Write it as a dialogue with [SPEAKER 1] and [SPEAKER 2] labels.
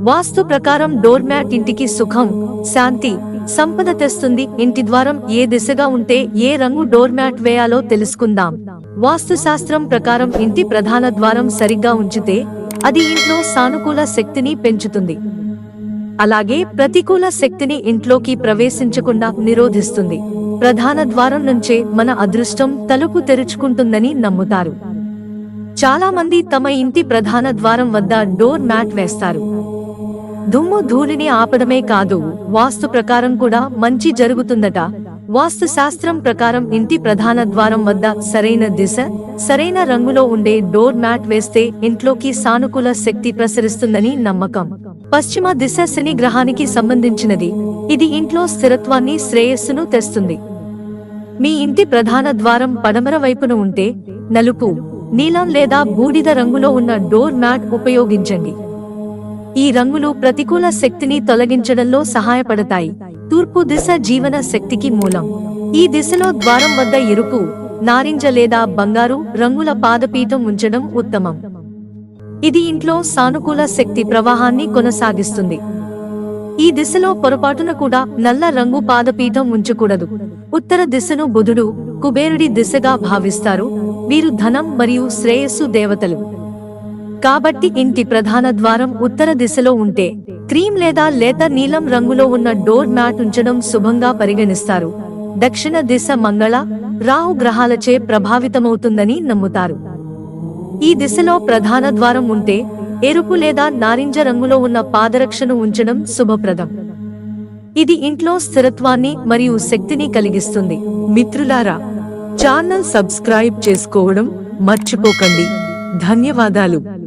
[SPEAKER 1] వాస్తు ప్రకారం door mat ఇంటికి సుఖం శాంతి సంపద తెస్తుంది. ఇంటి ద్వారం ఏ దిశగా ఉంటే ఏ రంగు డోర్ మ్యాట్ వేయాలో తెలుసుకుందాం. వాస్తు శాస్త్రం ప్రకారం ఇంటి ప్రధాన ద్వారం సరిగ్గా ఉంచితే అది ఇంట్లో సానుకూల శక్తిని పెంచుతుంది. అలాగే ప్రతికూల శక్తిని ఇంట్లోకి ప్రవేశించకుండా నిరోధిస్తుంది. ప్రధాన ద్వారం నుంచే మన అదృష్టం తలుపు తెరుచుకుంటుందని నమ్ముతారు. చాలా మంది తమ ఇంటి ప్రధాన ద్వారం వద్ద డోర్ మ్యాట్ వేస్తారు. దుమ్ము ధూళిని ఆపడమే కాదు వాస్తు ప్రకారం కూడా మంచి జరుగుతుందట. వాస్తు శాస్త్రం ప్రకారం ఇంటి ప్రధాన ద్వారం వద్ద సరైన దిశ సరైన రంగులో ఉండే డోర్ మ్యాట్ వేస్తే ఇంట్లోకి సానుకూల శక్తి ప్రసరిస్తుందని నమ్మకం. పశ్చిమ దిశ శని గ్రహానికి సంబంధించినది. ఇది ఇంట్లో స్థిరత్వాన్ని శ్రేయస్సును తెస్తుంది. మీ ఇంటి ప్రధాన ద్వారం పడమర వైపున ఉంటే నలుపు నీలం లేదా బూడిద రంగులో ఉన్న డోర్ మ్యాట్ ఉపయోగించండి. ఈ రంగులు ప్రతికూల శక్తిని తొలగించడంలో సహాయపడతాయి. తూర్పు దిశ జీవన శక్తికి మూలం. ఈ దిశలో ద్వారం వద్ద ఎరుపు నారింజ లేదా బంగారు రంగుల పాదపీఠం ఉంచడం ఉత్తమం. ఇది ఇంట్లో సానుకూల శక్తి ప్రవాహాన్ని కొనసాగిస్తుంది. ఈ దిశలో పొరపాటున కూడా నల్ల రంగు పాదపీఠం ఉంచకూడదు. ఉత్తర దిశను బుధుడు కుబేరుడి దిశగా భావిస్తారు. వీరు ధనం మరియు శ్రేయస్సు దేవతలు. కాబట్టి ఇంటి ప్రధాన ద్వారం ఉత్తర దిశలో ఉంటే క్రీమ్ లేదా లేత నీలం రంగులో ఉన్న డోర్ మ్యాట్ ఉంచడం శుభంగా పరిగణిస్తారు. దక్షిణ దిశ మంగళ రాహు గ్రహాలచే ప్రభావితమవుతుందని నమ్ముతారు. ఈ దిశలో ప్రధాన ద్వారం ఉంటే ఎరుపు లేదా నారింజ రంగులో ఉన్న పాదరక్షను ఉంచడం శుభప్రదం. ఇది ఇంట్లో స్థిరత్వాన్ని మరియు శక్తిని కలిగిస్తుంది. మిత్రులారా ఛానల్ సబ్స్క్రైబ్ చేసుకోవడం మర్చిపోకండి. ధన్యవాదాలు.